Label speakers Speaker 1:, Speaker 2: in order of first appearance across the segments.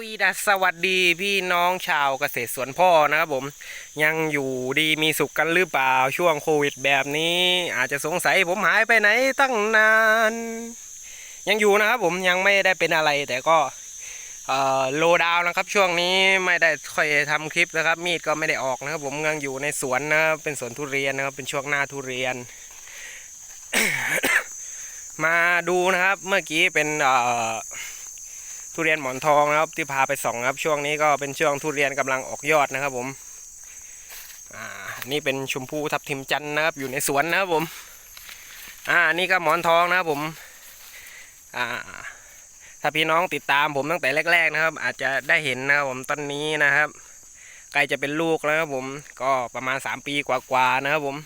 Speaker 1: วีดาสสวัสดีพี่น้องชาวเกษตรสวนพ่อนะครับผมยังอยู่ดีมีสุขกันหรือเปล่าช่วงโควิดแบบนี้ อาจจะสงสัยผมหายไปไหนตั้งนาน ยังอยู่นะครับผมยังไม่ได้เป็นอะไรแต่ก็โลดาวนะครับ ช่วงนี้ไม่ได้ค่อยทำคลิปนะครับ มีดก็ไม่ได้ออกนะครับ ผมยังอยู่ในสวนนะครับเป็นสวนทุเรียนนะครับ เป็นช่วงหน้าทุเรียน มาดูนะครับ เมื่อกี้เป็นเอ่อ ทุเรียนหมอนทองนะครับ ที่พาไปส่องครับ ช่วงนี้ก็เป็นช่วงทุเรียนกำลังออกยอดนะครับผมอ่านี่เป็นชมพูทับทิมจันนะครับ อยู่ในสวนนะครับผมอ่านี่ก็หมอนทองนะครับผมอ่าถ้าพี่น้องติดตามผมตั้งแต่แรก ๆนะครับ อาจจะได้เห็นนะครับผมต้นนี้นะครับใกล้จะเป็นลูกแล้วครับผมก็ประมาณ 3 ปีกว่าๆนะครับผม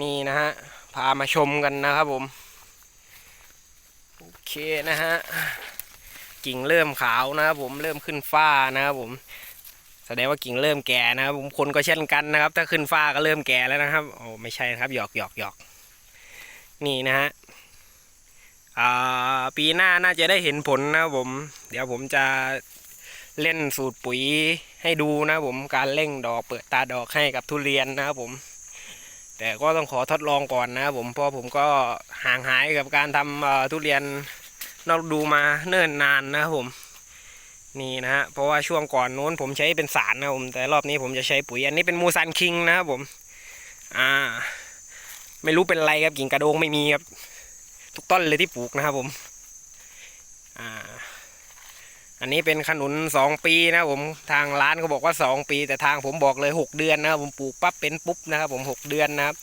Speaker 1: นี่นะฮะพามาชมกันนะครับผม โอเคนะฮะ กิ่งเริ่มขาวนะครับผมเริ่มขึ้นฟ้านะครับผม แสดงว่ากิ่งเริ่มแก่นะครับผมคนก็เช่นกันนะครับ ถ้าขึ้นฟ้าก็เริ่มแก่แล้วนะครับโอ้ไม่ใช่นะครับหยอกหยอกหยอกนี่นะฮะปีหน้าน่าจะได้เห็นผลนะครับผม เดี๋ยวผมจะเล่นสูตรปุ๋ยให้ดูนะผมการเร่งดอกเปิดตาดอกให้กับทุเรียนนะครับผม แต่ก็ต้องขอทดลองก่อนนะครับผมเพราะผมก็ห่างหายกับการทำทุเรียน เราดูมาเนิ่นนานนะครับผม นี่นะฮะเพราะว่าช่วงก่อนโน้นผมใช้เป็นสารนะผมแต่รอบนี้ผมจะใช้ปุ๋ย อันนี้เป็นมูซันคิงนะครับผม อ่า ไม่รู้เป็นไรครับกิ่งกระโดงไม่มีครับ ทุกต้นเลยที่ปลูกนะครับผม อ่า อันนี้เป็นขนุนสองปีนะผมทางร้านเขาบอกว่าสองปี แต่ทางผมบอกเลยหกเดือนนะครับผมปลูกปั๊บเป็นปุ๊บนะครับ ผมหกเดือนนะครับ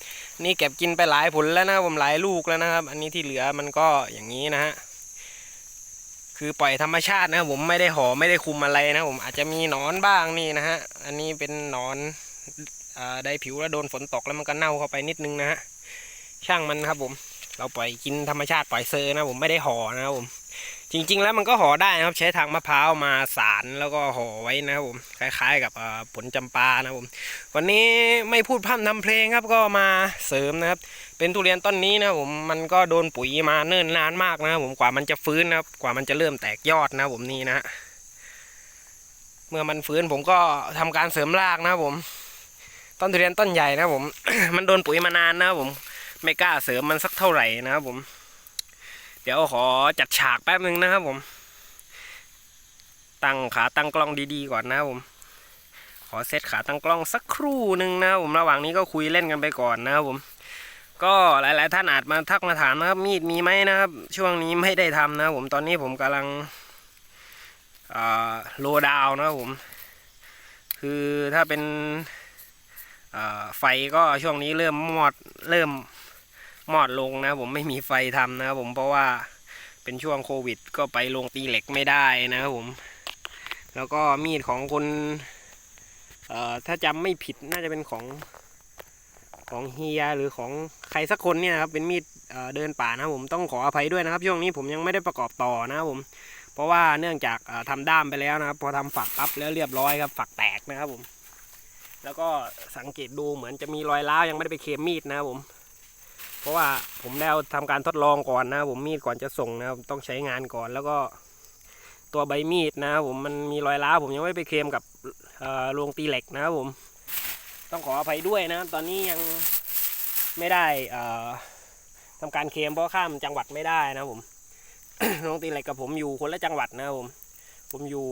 Speaker 1: นี่เก็บกินไปหลายผลแล้วนะครับผมหลายลูกแล้วนะครับ อันนี้ที่เหลือมันก็อย่างนี้นะฮะ คือปล่อยธรรมชาตินะครับผมไม่ได้ห่อไม่ได้คุมอะไรนะผมอาจจะมีหนอนบ้างนี่นะฮะอันนี้เป็นหนอนอได้ผิวแล้วโดนฝนตกแล้วมันก็เน่าเข้าไปนิดนึงนะฮะช่างมันครับผม เราปล่อยกินธรรมชาติปล่อยเซอร์นะผมไม่ได้ห่อนะครับผม จริง ๆ แล้วมันก็ห่อได้นะครับ ใช้ทางมะพร้าวมาสารแล้วก็ห่อไว้นะครับผมคล้าย ๆ กับผลจำปานะครับผมวันนี้ไม่พูดพร่ำทำเพลงครับก็มาเสริมนะครับ เป็นทุเรียนต้นนี้นะครับผมมันก็โดนปุ๋ยมาเนิ่นนานมากนะครับผมกว่ามันจะฟื้นนะครับกว่ามันจะเริ่มแตกยอดนะครับผมนี่นะ เมื่อมันฟื้นผมก็ทำการเสริมรากนะครับผมต้นทุเรียนต้นใหญ่นะครับผม มันโดนปุ๋ยมานานนะครับผม ไม่กล้าเสริมมันสักเท่าไหร่นะครับผม เดี๋ยวขอจัดฉากแป๊บนึงนะครับผม ตั้งขาตั้งกล้องดีๆก่อนนะครับผม ขอเซตขาตั้งกล้องสักครู่หนึ่งนะครับผมระหว่างนี้ก็คุยเล่นกันไปก่อนนะครับผม ก็หลายๆท่านอาจมาทักมาถามนะครับ มีดมีไหมนะครับ ช่วงนี้ไม่ได้ทำนะผมตอนนี้ผมกำลังโลดาวนะครับผม คือถ้าเป็นไฟก็ช่วงนี้เริ่มมอดเริ่ม มอดลงนะผมไม่มีไฟทำนะครับผมเพราะว่าเป็นช่วงโควิด ก็ไปลงตีเหล็กไม่ได้นะครับผม แล้วก็มีดของคนเอ่อถ้าจำไม่ผิดน่าจะเป็นของของเฮียหรือของใครสักคนเนี่ยครับเป็นมีดเเดินป่านะผมต้องขออภัยด้วยนะครับ ช่วงนี้ผมยังไม่ได้ประกอบต่อนะครับผม เพราะว่าเนื่องจากเอ่อทำด้ามไปแล้วนะครับ พอทำฝักปั๊บแล้วเรียบร้อยครับ ฝักแตกนะครับผม แล้วก็สังเกตดูเหมือนจะมีรอยร้าวยังไม่ได้ไปเคมมีดนะครับผม เพราะว่าผมได้ทำการทดลองก่อนนะผมมีดก่อนจะส่งนะครับต้องใช้งานก่อนแล้วก็ตัวใบมีดนะผมมันมีรอยร้าวผมยังไม่ไปเคลมกับโรงตีเหล็กนะครับผม ต้องขออภัยด้วยนะ ตอนนี้ยังไม่ได้เอ่อทำการเคลมเพราะข้ามจังหวัดไม่ได้นะผมโรงตีเหล็กกับผมอยู่คนละจังหวัดนะผมผมอยู่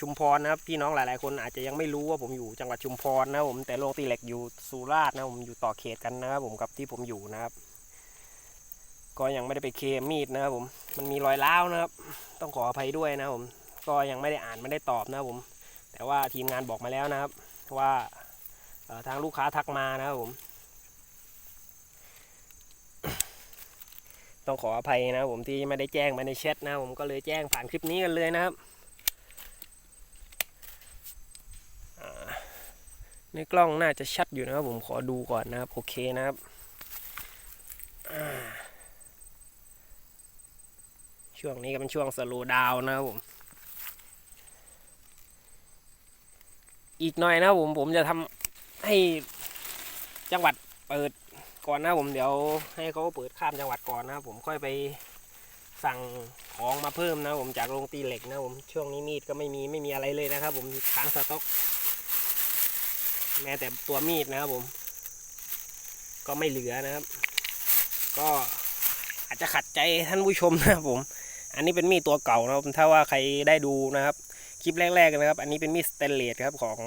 Speaker 1: ชุมพรนะครับพี่น้องหลายๆ คนอาจจะยังไม่รู้ว่าผมอยู่จังหวัดชุมพรนะผมแต่โรงตีเหล็กอยู่สุราษฎร์นะผมอยู่ต่อเขตกันนะครับผมกับที่ผมอยู่นะครับ ก็ยังไม่ได้ไปเคมมีดนะครับผม มันมีรอยร้าวนะครับ ต้องขออภัยด้วยนะครับผม ก็ยังไม่ได้อ่านไม่ได้ตอบนะครับผม แต่ว่าทีมงานบอกมาแล้วนะครับ ว่าทางลูกค้าทักมานะครับผม ต้องขออภัยนะครับผมที่ไม่ได้แจ้งมาในแชทนะครับผมก็เลยแจ้งผ่านคลิปนี้กันเลยนะครับในกล้องน่าจะชัดอยู่นะครับผมขอดูก่อนนะครับ โอเคนะครับ ช่วงนี้ก็เป็นช่วงสโลดาวนะครับผม อีกหน่อยนะผมผมจะทำให้จังหวัดเปิดก่อนนะผมเดี๋ยวให้เขาเปิดข้ามจังหวัดก่อนนะผมค่อยไปสั่งของมาเพิ่มนะผมจากโรงตีเหล็กนะผมช่วงนี้มีดก็ไม่มีไม่มีอะไรเลยนะครับ ผมค้างสต็อก แม้แต่ตัวมีดนะครับผม ก็ไม่เหลือนะครับ ก็อาจจะขัดใจท่านผู้ชมนะครับผม อันนี้เป็นมีดตัวเก่านะครับถ้าว่าใครได้ดูนะครับ คลิปแรกๆนะครับ อันนี้เป็นมีดสเตนเลสครับของ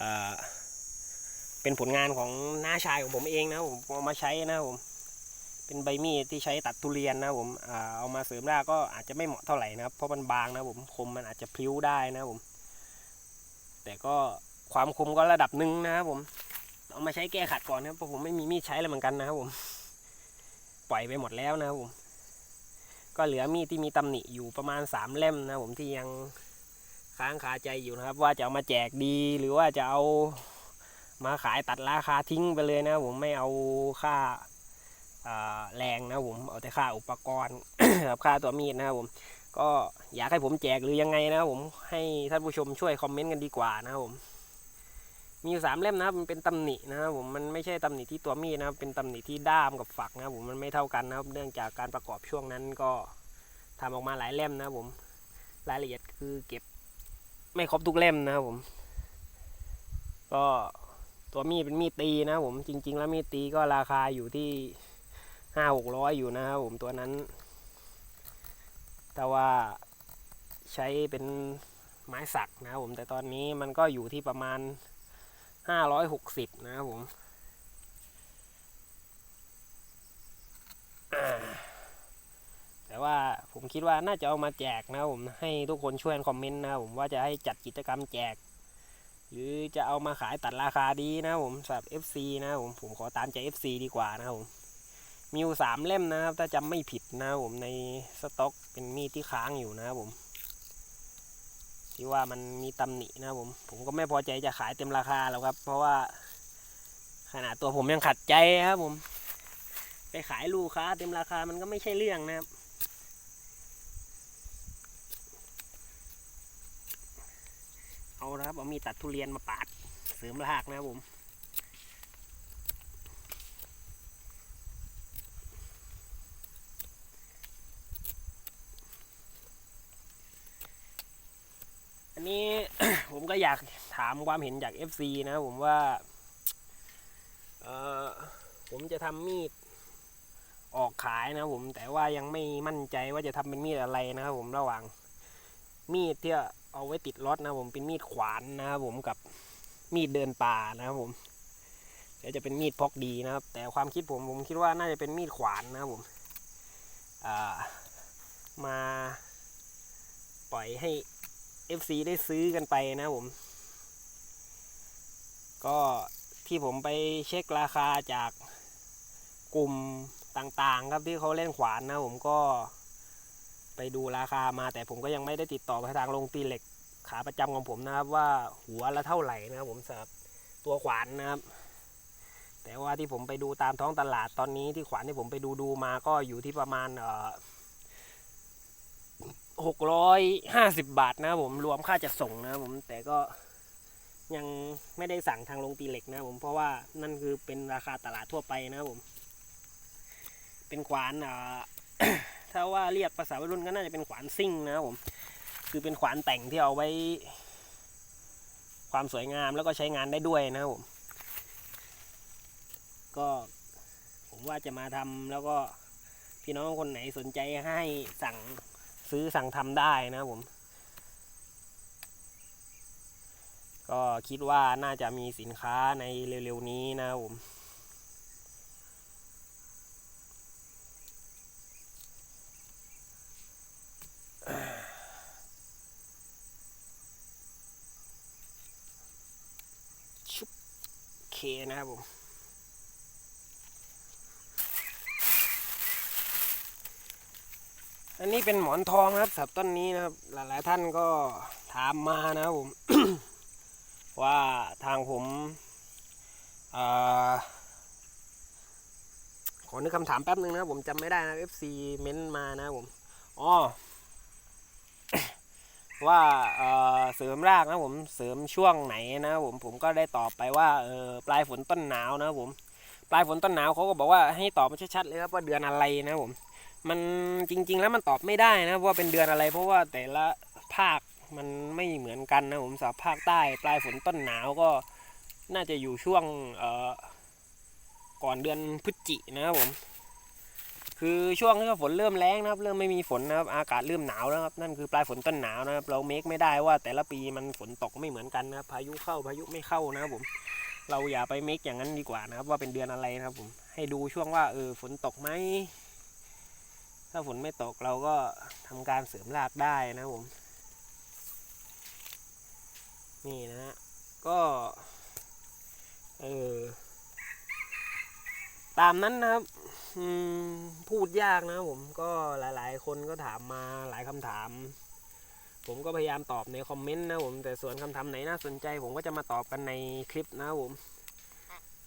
Speaker 1: อเป็นผลงานของน้าชายของผมเองนะผมเอามาใช้นะผมเป็นใบมีดที่ใช้ตัดทุเรียนนะผมเอามาเสริมรากก็อาจจะไม่เหมาะเท่าไหร่นะครับเพราะมันบางนะผมคมมันอาจจะพลิ้วได้นะผม แต่ก็ความคมก็ระดับหนึ่งนะครับผมเอามาใช้แก้ขัดก่อนนะเพราะผมไม่มีมีดใช้แล้วเหมือนกันนะครับผม ปล่อยไปหมดแล้วนะครับผม ก็เหลือมีดที่มีตำหนิอยู่ประมาณสามเล่มนะผมที่ยังค้างคาใจอยู่นะครับ ว่าจะเอามาแจกดีหรือว่าจะเอามาขายตัดราคาทิ้งไปเลยนะผมไม่เอาค่าาแรงนะผมเอาแต่ค่าอุปกรณ์กับค่าตัวมีดนะครับผมก็อยากให้ผมแจกหรือยังไงนะผมให้ท่านผู้ชมช่วยคอมเมนต์กันดีกว่านะครับผม มีอยู่สามเล่มนะครับมันเป็นตำหนินะครับผมมันไม่ใช่ตำหนิที่ตัวมีดนะครับเป็นตำหนิที่ด้ามกับฝักนะครับผมมันไม่เท่ากันนะครับเนื่องจากการประกอบช่วงนั้นก็ทำออกมาหลายเล่มนะครับผมรายละเอียดคือเก็บไม่ครบทุกเล่มนะครับผม ก็ตัวมีดเป็นมีดตีนะครับผมจริง ๆ แล้วมีดตีก็ราคาอยู่ที่ห้าหกร้อยอยู่นะครับผมตัวนั้น แต่ว่าใช้เป็นไม้สักนะครับผมแต่ตอนนี้มันก็อยู่ที่ประมาณ ห้าร้อยหกสิบนะครับผมแต่ว่าผมคิดว่าน่าจะเอามาแจกนะครับผมให้ทุกคนช่วยคอมเมนต์นะครับผมว่าจะให้จัดกิจกรรมแจก หรือจะเอามาขายตัดราคาดีนะครับผมสำหรับ FC นะครับผมผมขอตามใจ FC ดีกว่านะครับผมมีอยู่สามเล่มนะครับ ถ้าจำไม่ผิดนะครับผมในสต็อกเป็นมีดที่ค้างอยู่นะครับผม ที่ว่ามันมีตำหนินะครับผมผมก็ไม่พอใจจะขายเต็มราคาแล้วครับ เพราะว่าขนาดตัวผมยังขัดใจครับผม ไปขายลูกค้าเต็มราคามันก็ไม่ใช่เรื่องนะครับเอาละครับเอามีตัดทุเรียนมาปาดเสริมรากนะครับผม นี้ ผมก็อยากถามความเห็นจาก FC นะผมว่าผมจะทำมีดออกขายนะผมแต่ว่ายังไม่มั่นใจว่าจะทำเป็นมีดอะไรนะครับผมระหว่างมีดที่เอาไว้ติดรถนะผมเป็นมีดขวานนะครับผมกับมีดเดินป่านะครับผมเดี๋ยวจะเป็นมีดพกดีนะครับ แต่ความคิดผมผมคิดว่าน่าจะเป็นมีดขวานนะครับผมมาปล่อยให้ FC ได้ซื้อกันไปนะผม ก็ที่ผมไปเช็คราคาจากกลุ่มต่างๆ ครับที่เขาเล่นขวานนะผมก็ไปดูราคามา แต่ผมก็ยังไม่ได้ติดต่อไปทางโรงตีเหล็กขาประจำของผมนะครับ ว่าหัวละเท่าไหร่นะครับผมสำหรับตัวขวานนะครับ แต่ว่าที่ผมไปดูตามท้องตลาดตอนนี้ที่ขวานที่ผมไปดูดูมาก็อยู่ที่ประมาณเอ่อ หกร้อยห้าสิบบาทนะครับผมรวมค่าจัดส่งนะครับผมแต่ก็ยังไม่ได้สั่งทางโรงตีเหล็กนะครับผมเพราะว่านั่นคือเป็นราคาตลาดทั่วไปนะครับผม เป็นขวานอ่าถ้าว่าเรียกภาษาวัยรุ่นก็น่าจะเป็นขวานซิ่งนะครับผม คือเป็นขวานแต่งที่เอาไว้ ความสวยงามแล้วก็ใช้งานได้ด้วยนะครับผม ก็ผมว่าจะมาทำแล้วก็พี่น้องคนไหนสนใจให้สั่ง ซื้อสั่งทำได้นะครับผม ก็คิดว่าน่าจะมีสินค้าในเร็วๆนี้นะครับผมชุบเคนะครับผม อันนี้เป็นหมอนทองนะครับสับต้นนี้นะครับ หลาย ๆ ท่านก็ถามมานะผม ว่าทางผมอขอนึกคำถามแป๊บนึงนะผมจำไม่ได้นะ FC เม้นมานะผมอ๋อว่าเเสริมรากนะผมเสริมช่วงไหนนะผมผมก็ได้ตอบไปว่าเออปลายฝนต้นหนาวนะผม ปลายฝนต้นหนาวเขาก็บอกว่าให้ตอบมาชัดๆเลยครับว่าเดือนอะไรนะผม มันจริง ๆ แล้วมันตอบไม่ได้นะว่าเป็นเดือนอะไร เพราะว่าแต่ละภาคมันไม่เหมือนกันนะผมสำหรับภาคใต้ปลายฝนต้นหนาวก็น่าจะอยู่ช่วงเอ่อก่อนเดือนพฤศจินะครับผม คือช่วงที่ฝนเริ่มแรงนะครับ เริ่มไม่มีฝนนะครับ อากาศเริ่มหนาวแล้วครับนั่นคือปลายฝนต้นหนาวนะครับ เราเมคไม่ได้ว่าแต่ละปีมันฝนตกไม่เหมือนกันนะครับ พายุเข้าพายุไม่เข้านะครับผม เราอย่าไปเมคอย่างนั้นดีกว่านะครับ ว่าเป็นเดือนอะไรนะครับผมให้ดูช่วงว่าเออฝนตกไหม ถ้าฝนไม่ตกเราก็ทำการเสริมรากได้นะผม นี่นะฮะ ก็เออตามนั้นนะครับพูดยากนะผมก็หลาย ๆ คนก็ถามมาหลายคำถาม ผมก็พยายามตอบในคอมเมนต์นะผมแต่ส่วนคำถามไหนน่าสนใจ ผมก็จะมาตอบกันในคลิปนะผม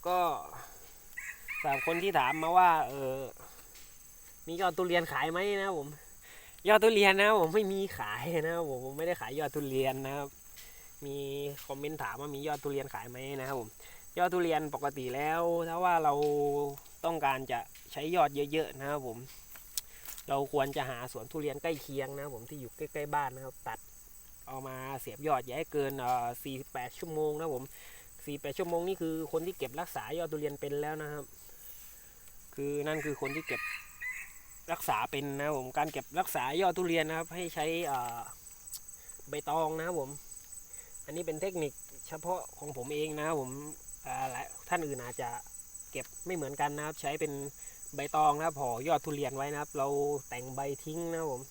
Speaker 1: ก็สำหรับคนที่ถามมาว่า เออ มียอดทุเรียนขายไหมนะผม ยอดทุเรียนนะผมไม่มีขายนะผมผมไม่ได้ขายยอดทุเรียนนะครับ มีคอมเมนต์ถามว่ามียอดทุเรียนขายไหมนะครับผม ยอดทุเรียนปกติแล้ว ถ้าว่าเราต้องการจะใช้ยอดเยอะๆนะครับผม เราควรจะหาสวนทุเรียนใกล้เคียงนะผมที่อยู่ใกล้ๆบ้านนะครับ ตัดเอามาเสียบยอดอย่าให้เกินเอ่อ48 ชั่วโมงนะครับผม 48 ชั่วโมงนี่คือคนที่เก็บรักษายอดทุเรียนเป็นแล้วนะครับ คือนั่นคือคนที่เก็บ รักษาเป็นนะผมการเก็บรักษายอดทุเรียนนะครับ ให้ใช้ใบตองนะครับผม อันนี้เป็นเทคนิคเฉพาะของผมเองนะครับผมหลายท่านอื่นอาจจะเก็บไม่เหมือนกันนะครับ ใช้เป็นใบตองนะครับห่อยอดทุเรียนไว้นะครับ เราแต่งใบทิ้งนะครับผม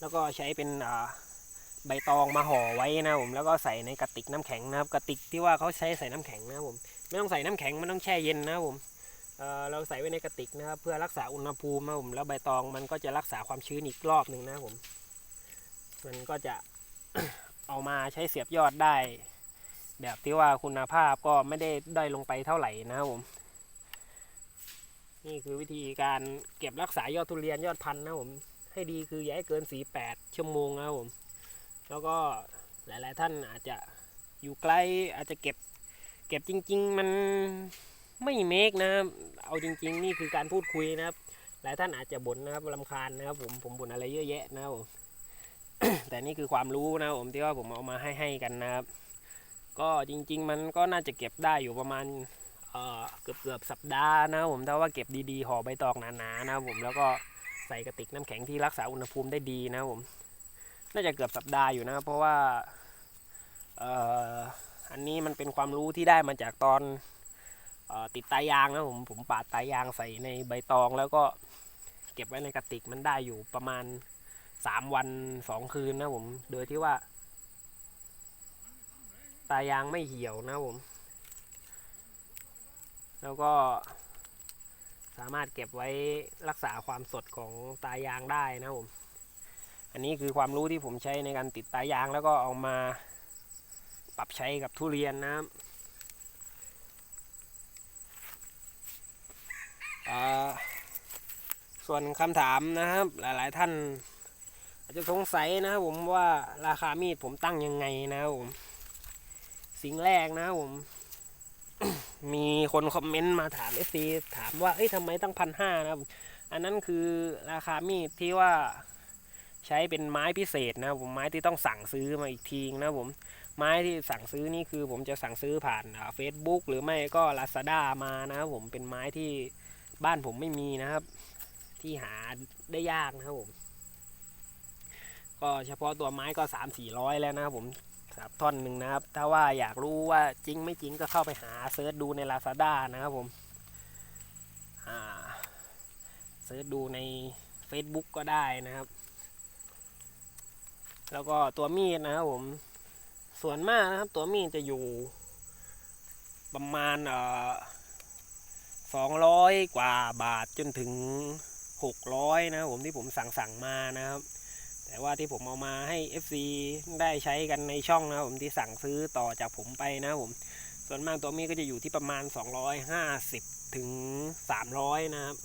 Speaker 1: แล้วก็ใช้เป็นใบตองมาห่อไว้นะครับผมแล้วก็ใส่ในกระติกน้ำแข็งนะครับกระติกที่ว่าเขาใช้ใส่น้ำแข็งนะครับผมไม่ต้องใส่น้ำแข็งมันต้องแช่เย็นนะครับผม เเราใส่ไว้ในกระติกนะครับ เพื่อรักษาอุณหภูมินะผมแล้วใบตองมันก็จะรักษาความชื้นอีกรอบหนึ่งนะผม มันก็จะเอามาใช้เสียบยอดได้ แบบที่ว่าคุณภาพก็ไม่ได้ได้ลงไปเท่าไหร่นะครับผม นี่คือวิธีการเก็บรักษายอดทุเรียนยอดพันธุ์นะผม ให้ดีคืออย่าให้เกินสีแปดชั่วโมงนะครับผม แล้วก็หลาย ๆ ท่านอาจจะอยู่ไกลอาจจะเก็บ เก็บจริง ๆ มัน ไม่เมคนะครับเอาจริง ๆ นี่คือการพูดคุยนะครับ หลายท่านอาจจะบ่นนะครับรำคาญนะครับ ผมผมบ่นอะไรเยอะแยะนะครับผมแต่นี่คือความรู้นะผมที่ว่าผมเอามาให้ให้กันนะครับ ก็จริง ๆ มันก็น่าจะเก็บได้อยู่ประมาณเกือบเกือบสัปดาห์นะผมถ้าว่าเก็บดีๆห่อใบตองหนาๆนะครับผมแล้วก็ใส่กระติกน้ำแข็งที่รักษาอุณหภูมิได้ดีนะผมน่าจะเกือบสัปดาห์อยู่นะครับเพราะว่าอันนี้มันเป็นความรู้ที่ได้มาจากตอน ติดตายางนะผมผมปาดตายางใส่ในใบตองแล้วก็เก็บไว้ในกระติกมันได้อยู่ประมาณสามวันสองคืนนะผม โดยที่ว่า ตายางไม่เหี่ยวนะผม แล้วก็สามารถเก็บไว้รักษาความสดของตายางได้นะผม อันนี้คือความรู้ที่ผมใช้ในการติดตายางแล้วก็เอามาปรับใช้กับทุเรียนนะครับอ่า ส่วนคำถามนะครับ หลาย ๆ ท่านอาจจะสงสัยนะครับผมว่าราคามีดผมตั้งยังไงนะครับผม สิ่งแรกนะครับผม มีคนคอมเมนต์มาถามเอฟซีถามว่าเอ้ยทำไมตั้งพันห้านะครับ อันนั้นคือราคามีดที่ว่าใช้เป็นไม้พิเศษนะครับผมไม้ที่ต้องสั่งซื้อมาอีกทีนะผมไม้ที่สั่งซื้อนี่คือผมจะสั่งซื้อผ่านเฟซบุ๊กหรือไม่ก็ Lazada มานะครับผมเป็นไม้ที่ บ้านผมไม่มีนะครับ ที่หาได้ยากนะครับผม ก็เฉพาะตัวไม้ก็สามสี่ร้อยแล้วนะครับผมครับท่อนหนึ่งนะครับ ถ้าว่าอยากรู้ว่าจริงไม่จริงก็เข้าไปหาเซิร์ชดูใน Lazada นะครับผมเซิร์ชดูใน Facebook ก็ได้นะครับ แล้วก็ตัวมีดนะครับผม ส่วนมากนะครับตัวมีดจะอยู่ประมาณเอ่อ สองร้อยกว่าบาทจนถึงหกร้อยนะผมที่ผมสั่งสั่งมานะครับ แต่ว่าที่ผมเอามาให้ FC ได้ใช้กันในช่องนะผมที่สั่งซื้อต่อจากผมไปนะผม ส่วนมากตัวมีก็จะอยู่ที่ประมาณ 250 ถึง 300 นะครับ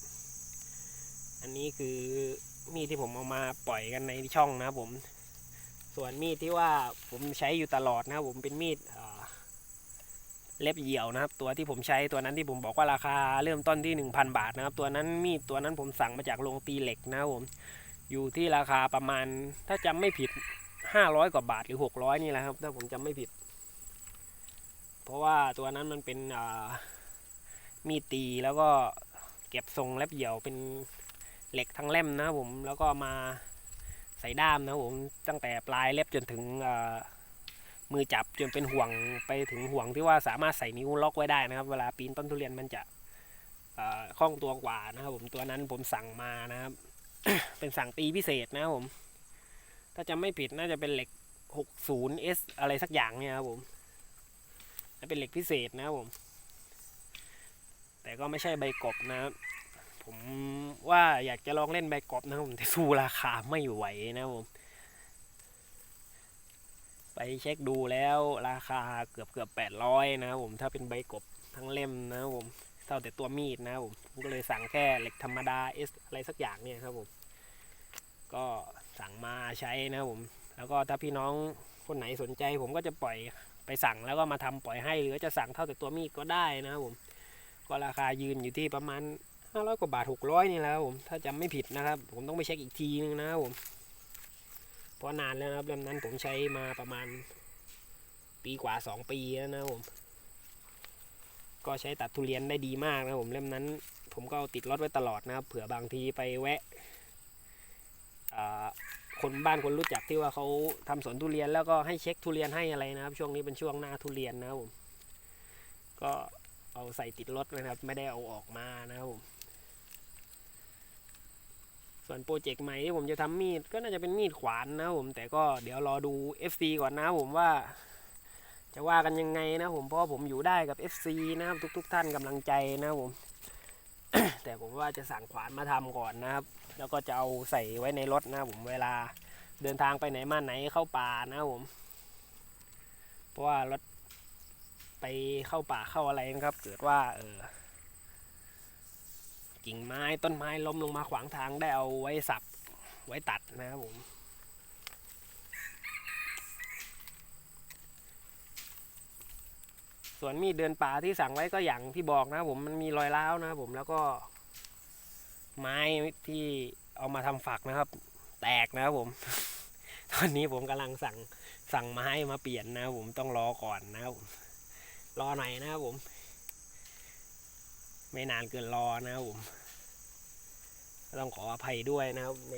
Speaker 1: อันนี้คือมีดที่ผมเอามาปล่อยกันในช่องนะผม ส่วนมีดที่ว่าผมใช้อยู่ตลอดนะผมเป็นมีดเอ่อ เล็บเหี่ยวนะครับ ตัวที่ผมใช้ตัวนั้นที่ผมบอกว่าราคาเริ่มต้นที่ 1,000 บาทนะครับ ตัวนั้นมีดตัวนั้นผมสั่งมาจากโรงตีเหล็กนะครับผมอยู่ที่ราคาประมาณถ้าจำไม่ผิด 500 กว่าบาทหรือ 600 นี่แหละครับ ถ้าผมจำไม่ผิด เพราะว่าตัวนั้นมันเป็นมีดตีแล้วก็เก็บทรงเล็บเหี่ยวเป็นเหล็กทั้งเล่มนะครับผมแล้วก็มาใส่ด้ามนะครับผมตั้งแต่ปลายเล็บจนถึงอ มือจับจนเป็นห่วงไปถึงห่วงที่ว่าสามารถใส่นิ้วล็อกไว้ได้นะครับ เวลาปีนต้นทุเรียนมันจะเอ่อคล่องตัวกว่านะครับ ผมตัวนั้นผมสั่งมานะครับ เป็นสั่งตีพิเศษนะครับผม ถ้าจำไม่ผิดน่าจะเป็นเหล็ก 60S อะไรสักอย่างเนี่ยครับผมเป็นเหล็กพิเศษนะครับผม แต่ก็ไม่ใช่ใบกบนะครับผมว่าอยากจะลองเล่นใบกบนะครับผมแต่สู้ราคาไม่ไหวนะครับผม ไปเช็คดูแล้วราคาเกือบเกือบแปดร้อยนะครับผมถ้าเป็นใบกบทั้งเล่มนะครับผมเท่าแต่ตัวมีดนะครับผมผมก็เลยสั่งแค่เหล็กธรรมดาเอสอะไรสักอย่างเนี่ยครับผมก็สั่งมาใช้นะครับผม แล้วก็ถ้าพี่น้องคนไหนสนใจ ผมก็จะปล่อยไปสั่งแล้วก็มาทำปล่อยให้ หรือจะสั่งเท่าแต่ตัวมีดก็ได้นะครับผม ก็ราคายืนอยู่ที่ประมาณห้าร้อยกว่าบาทหกร้อยนี่แหละครับผมถ้าจำไม่ผิดนะครับ ผมต้องไปเช็คอีกทีนึงนะครับผม เพราะนานแล้วนะครับเล่มนั้นผมใช้มาประมาณปีกว่าสองปีแล้วนะผม ก็ใช้ตัดทุเรียนได้ดีมากนะผมเล่มนั้น ผมก็ติดรถไว้ตลอดนะครับ เผื่อบางทีไปแวะคนบ้านคนรู้จักที่ว่าเขาทำสวนทุเรียนแล้วก็ให้เช็คทุเรียนให้อะไรนะครับ ช่วงนี้เป็นช่วงหน้าทุเรียนนะครับผมก็เอาใส่ติดรถนะครับ ไม่ได้เอาออกมานะครับผม ส่วนโปรเจกต์ใหม่ที่ผมจะทำมีดก็น่าจะเป็นมีดขวานนะผมแต่ก็เดี๋ยวรอดู FC ก่อนนะผมว่าจะว่ากันยังไงนะผมเพราะผมอยู่ได้กับ FC นะครับทุก ๆท่านกำลังใจนะผม แต่ผมว่าจะสั่งขวานมาทำก่อนนะครับ แล้วก็จะเอาใส่ไว้ในรถนะผมเวลาเดินทางไปไหนมาไหนเข้าป่านะผม เพราะว่ารถไปเข้าป่าเข้าอะไรนะครับ เกิดว่า เออ กิ่งไม้ต้นไม้ล้มลงมาขวางทางได้เอาไว้สับไว้ตัดนะครับผมส่วนมีดเดินป่าที่สั่งไว้ก็อย่างที่บอกนะผมมันมีรอยร้าวนะครับผมแล้วก็ ไม้ที่เอามาทำฝักนะครับ แตกนะครับผม ตอนนี้ผมกำลังสั่งสั่งไม้มาเปลี่ยนนะครับผมต้องรอก่อนนะครับผมรอหน่อยนะครับผม ไม่นานเกินรอนะครับผมต้องขออภัยด้วยนะครับ ใน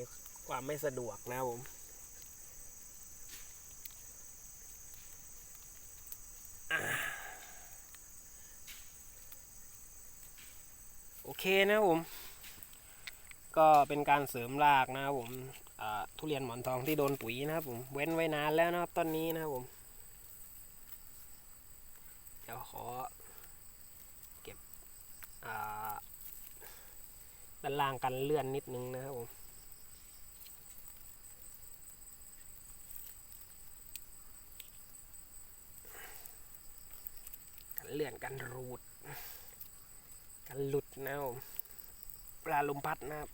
Speaker 1: ความไม่สะดวกนะครับผมโอเคนะครับผม ก็เป็นการเสริมรากนะครับผมทุเรียนหมอนทองที่โดนปุ๋ยนะครับผม เว้นไว้นานแล้วนะครับต้นนี้นะครับผม เดี๋ยวขอ ด้านล่างกันเลื่อนนิดนึงนะครับผมกันเลื่อนกันรูด กันหลุดนะครับผมเวลาลมพัดนะครับ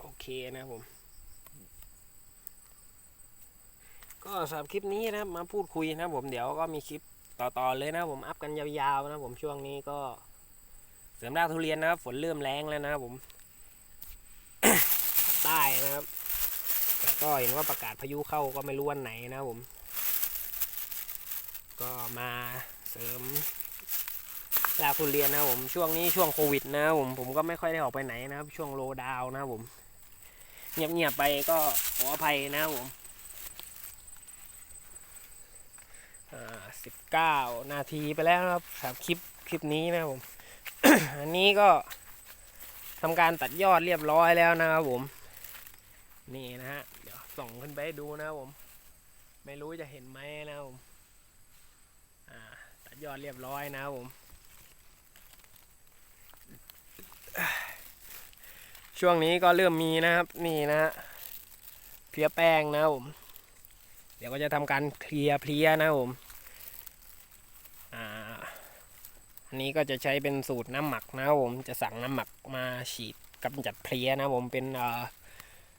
Speaker 1: โอเคนะครับผม ก็สำหรับคลิปนี้นะครับมาพูดคุยนะครับผมเดี๋ยวก็มีคลิปต่อๆเลยนะผมอัพกันยาวๆนะผมช่วงนี้ก็เสริมรากทุเรียนนะครับ ฝนเริ่มแรงแล้วนะครับผมใต้นะครับแต่ก็เห็นว่าประกาศพายุเข้าก็ไม่รู้วันไหนนะผม ก็มาเสริมรากทุเรียนนะผมช่วงนี้ช่วงโควิดนะผมผมก็ไม่ค่อยได้ออกไปไหนนะครับ ช่วงโลดาวนะผม เงียบๆไปก็ขออภัยนะครับผม สิบเก้านาทีไปแล้วครับสามคลิปคลิปนี้นะครับผม อันนี้ก็ทำการตัดยอดเรียบร้อยแล้วนะครับผม นี่นะฮะ เดี๋ยวส่องขึ้นไปดูนะครับผม ไม่รู้จะเห็นไหมนะครับผมตัดยอดเรียบร้อยนะครับผม ช่วงนี้ก็เริ่มมีนะครับ นี่นะฮะเพียแป้งนะครับผม เดี๋ยวก็จะทำการเคลียร์เพลียนะผมอันนี้ก็จะใช้เป็นสูตรน้ำหมักนะผมจะสั่งน้ำหมักมาฉีดกำจัดเพลียนะผมเป็น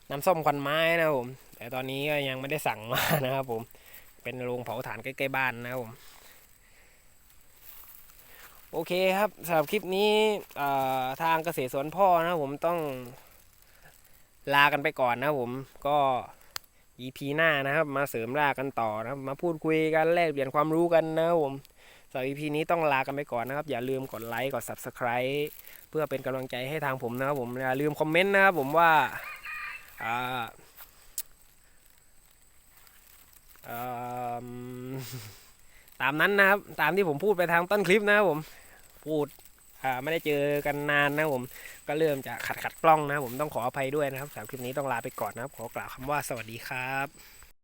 Speaker 1: น้ำส้มควันไม้นะผมแต่ตอนนี้ก็ยังไม่ได้สั่งมานะครับผมเป็นโรงเผาถ่านใกล้ๆบ้านนะครับผมโอเคครับสำหรับคลิปนี้ทางเกษตรสวนพ่อนะผมต้องลากันไปก่อนนะผมก็ EP หน้านะครับมาเสริมรากกันต่อนะครับ มาพูดคุยกันแลกเปลี่ยนความรู้กันนะครับผมสำหรับ EP นี้ต้องลากันไปก่อนนะครับ อย่าลืมกดไลค์กด Subscribe เพื่อเป็นกำลังใจให้ทางผมนะครับผมอย่าลืมคอมเมนต์นะครับผมว่าตามนั้นนะครับ ตามที่ผมพูดไปทางต้นคลิปนะครับผมพูดไม่ได้เจอกันนานนะครับผม ก็เริ่มจะขัดขัดกล้องนะผมต้องขออภัยด้วยนะครับสำหรับคลิปนี้ต้องลาไปก่อนนะครับ ขอกล่าวคำว่าสวัสดีครับ